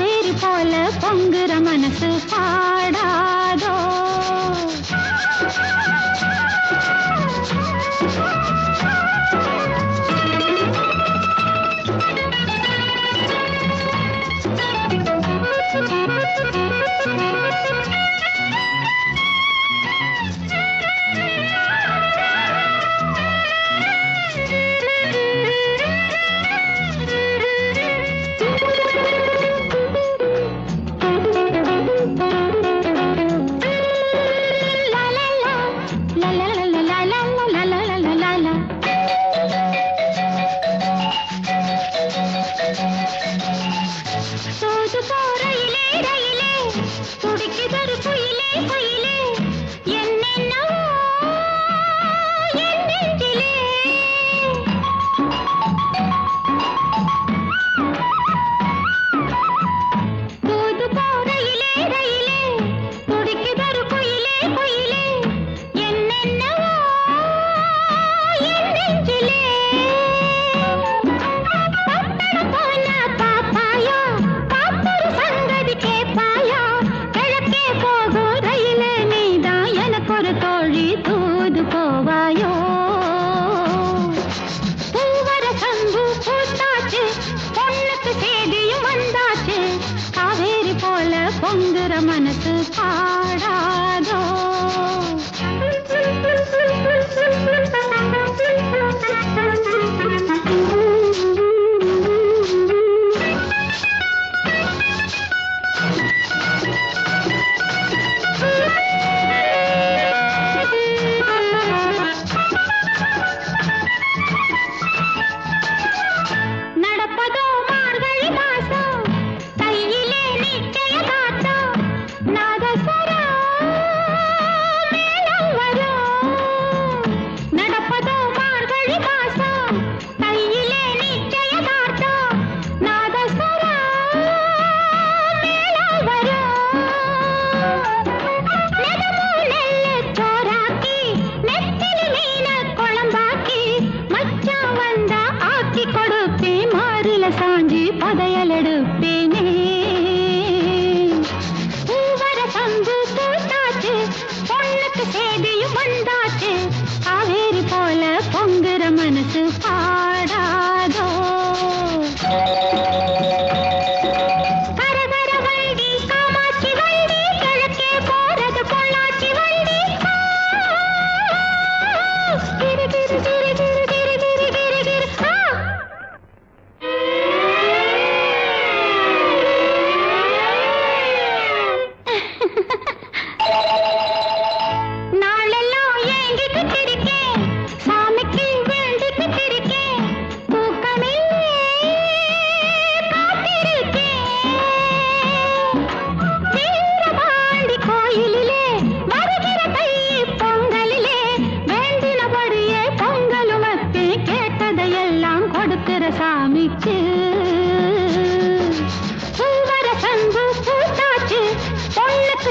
காவேரி போல பொங்குற மனசு பாடாதோ?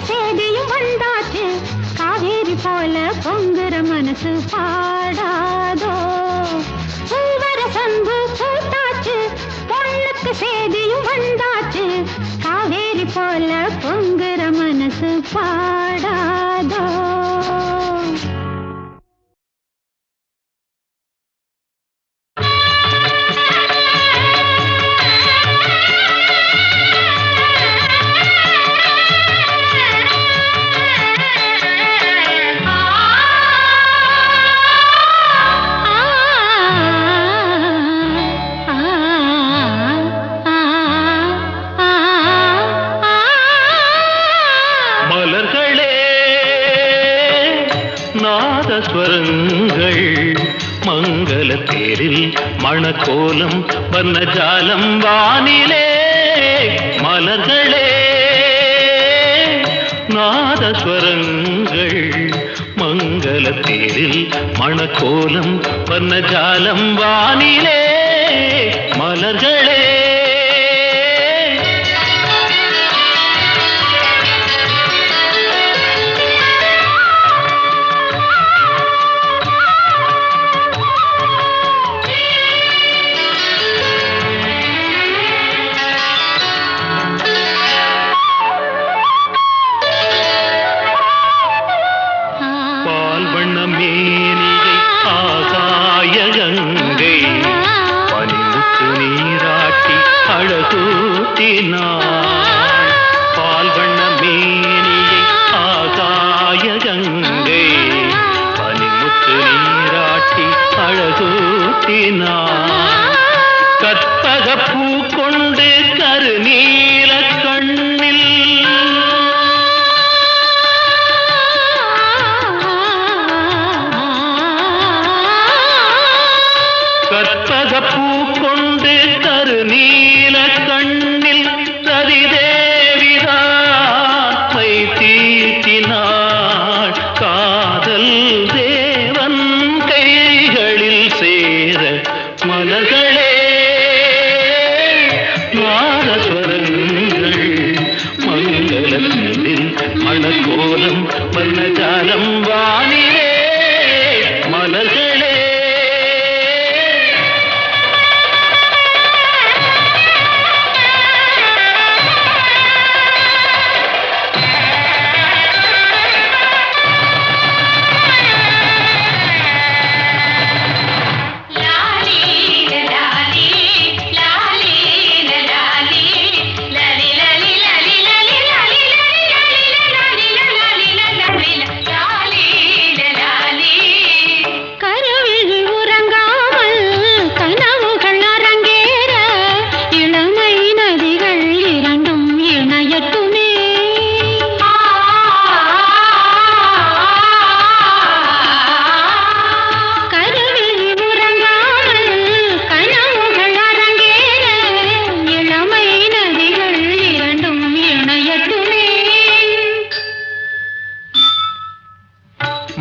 சேதியும் வந்தாச்சு. காவேரி போல பொங்குற மனசு பாடாதோ? மணக்கோலம் வர்ணஜாலம் வானிலே மலர்களே. நாதஸ்வரங்கள் மங்கள தேரில் மணக்கோலம் வர்ணஜாலம் வானிலே மலர்கள்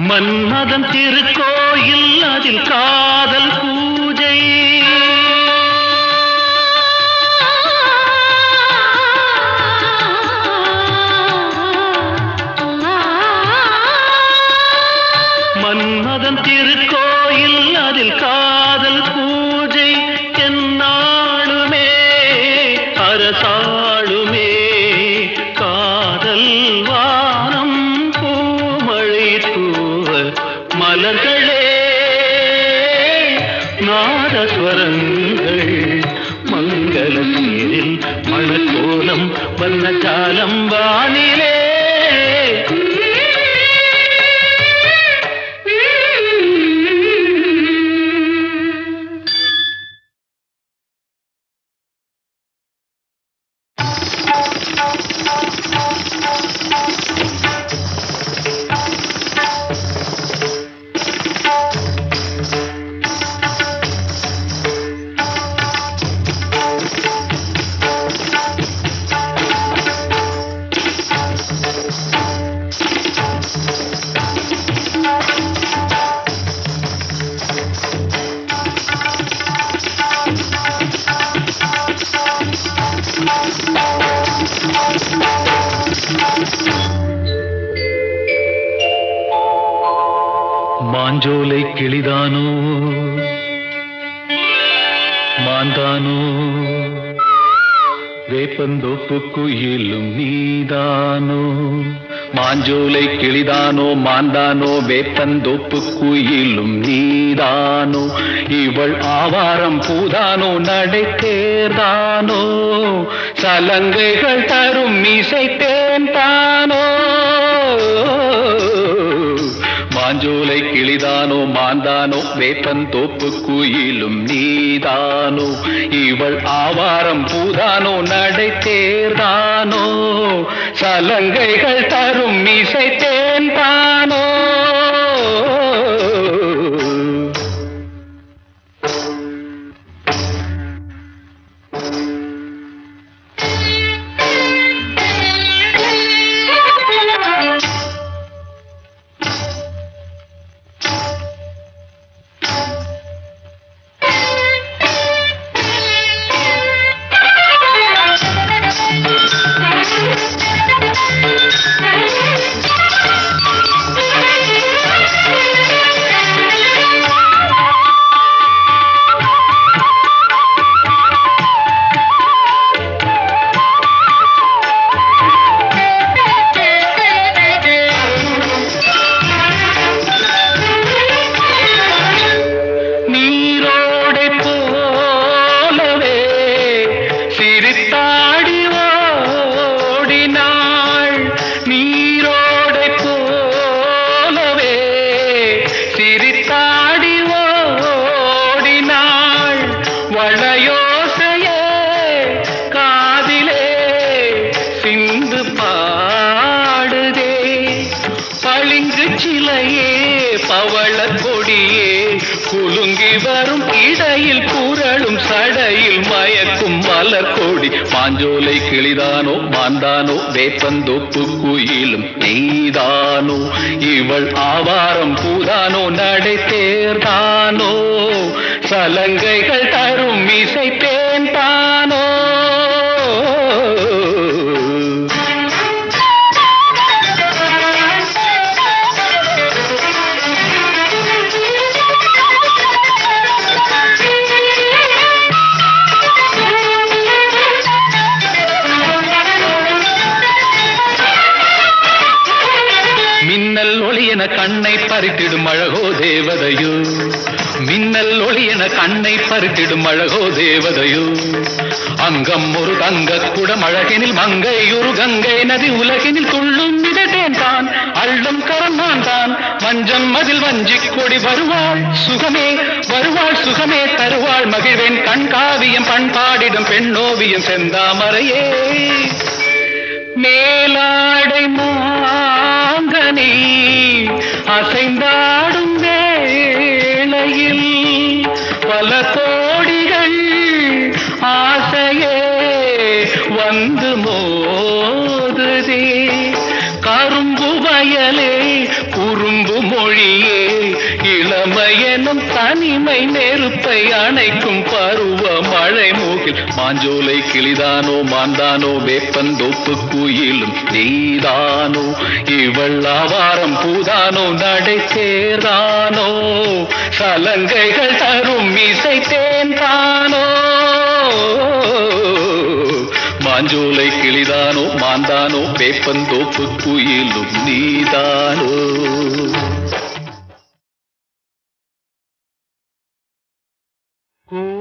மன்மதன் திருக்கோயில் அதில் காதல் பூஜை. மன்மதன் திருக்கோயில் அதில் காதல் பூஜை. என்னாளுமே அரசாளுமே காதல் வானம் பூமழை தூ மலர்களே நாதஸ்வரங்கள் மங்கள நீரில் மணக்கோலம் வர்ணஜாலம் வானிலே. குயிலும் நீதானோ? மாஞ்சோலை கிளிதானோ மாந்தானோ வேப்பந்தோப்பு குயிலும் நீதானோ? இவள் ஆவாரம் பூதானோ நடைத்தேர்தானோ? சலங்கைகள் தரும் இசைத்தேன் தானோ? மாஞ்சோலை கிளிதானோ மாந்தானோ வேப்பன் தோப்பு குயிலும் நீதானோ இவள் ஆவாரம் பூதானோ நடை தேர்தானோ சலங்கைகள் தரும் இசை தேன். கொண்டு பாடுதே. பளிங்கு சிலையே பவள கொடியே. குலுங்கி வரும் இடையில் குரலும் சடையில் மயக்கும் மலர் கொடி பாஞ்சோலை கிளிதானோ மாந்தானோ வேப்பந்தோப்பு குயிலும் நெய்தானோ. இவள் ஆவாரம் பூதானோ நடை தேர்தானோ. சலங்கைகள் தரும் இசை தேன்தான் பறித்திடும் அழகோ தேவதையோ. மின்னல் ஒளி கண்ணை பறித்திடும் அழகோ தேவதையோ. அங்கம் ஒரு தங்க குடம் அழகினில் மங்கை ஒரு கங்கை நதி உலகினில் துள்ளும் விதட்டேன் தான். அள்ளும் கரம் நான் தான். மஞ்சம் மதில் வஞ்சிக் கொடி வருவாள் சுகமே வருவாள் சுகமே தருவாள் மகிழ்வேன். கண் காவியம் பண்பாடிடும் பெண்ணோவியம் செந்தாமரையே. மேலாடை மாங்கனி அசைந்தாடும் வேளையில் பல கோடிகள் ஆசையே வந்து மோதுதே. கரும்பு வயலே குறும்பு மொழியே இளமையெனும் தனிமை நெருப்பை அணைக்கும் பருவ மழை மூகில் மாஞ்சோலை கிளிதானோ மாந்தானோ வேப்பந்தோப்பு குயிலும் நீதானோ இவள் ஆவாரம் பூதானோ நடை சேர்தானோ சலங்கைகள் தரும் இசை தேன்தானோ மாஞ்சோலை கிளிதானோ மாந்தானோ வேப்பந்தோப்பு குயிலும் நீதானோ.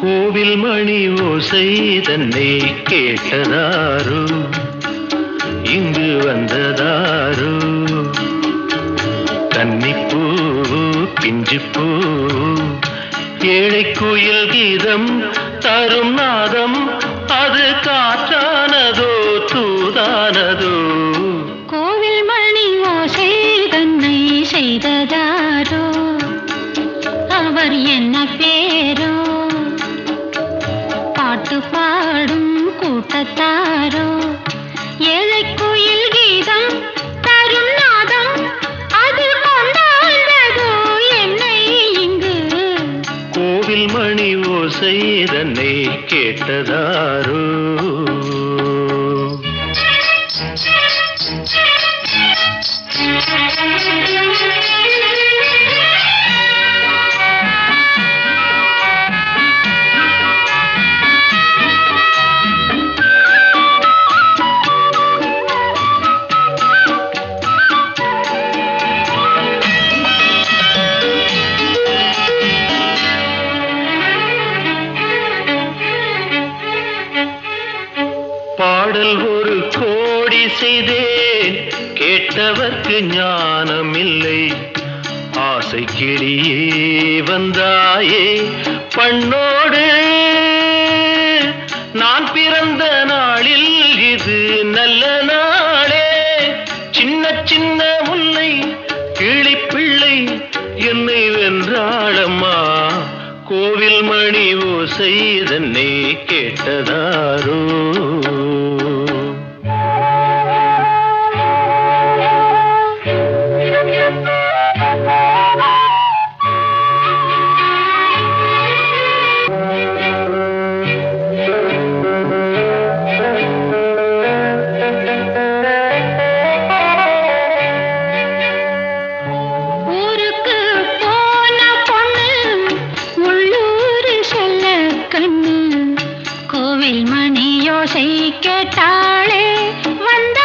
கோவில் மணி ஓசை தன்னை கேட்டதாரோ இங்கு வந்ததா பிஞ்சுப்பூ ஏழை குயில் கீதம் தரும் நாதம் அது காற்றானதோ தூதானதோ. கோவில் மணி ஓசை கண்ணை செய்ததாரோ அவர் என்ன பேரோ? பாட்டு பாடும் கூட்டத்தாரோ ஏழை குயில் கீதம் மணி ஓசை தன்னை கேட்டதாரோ? கேட்டவர்க்கு ஞானமில்லை. ஆசை கிளியே வந்தாயே பண்ணோடு. நான் பிறந்த நாளில் இது நல்ல நாளே. சின்ன சின்ன முல்லை கிளிப்பிள்ளை என்னை வென்றாளம்மா. கோவில் மணி ஓசை தன்னை கேட்டதாரோ. வில்மணி யோசை கேட்டாளே வந்த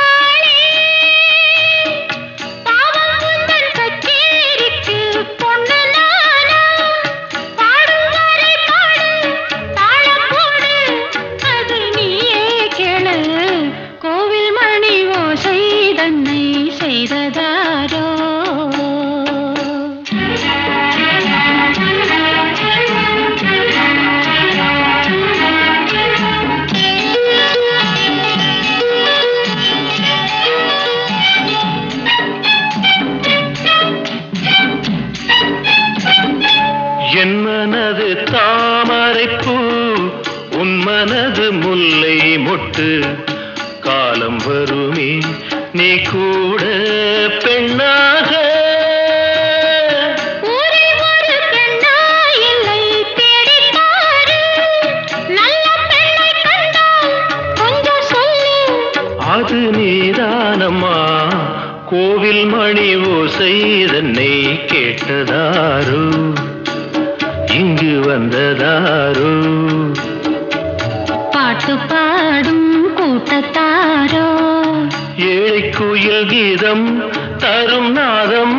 முல்லை மொட்டு காலம் வருமே நீ கூட பெண்ணாக. அது நீதானம்மா கோவில் மணி ஓசை தன்னை கேட்டதாரோ? இங்கு வந்ததாரோ? பாட்டு பாடும் கூட்டத்தாரோ? ஏழை குயில் கீதம் தரும் நாதம்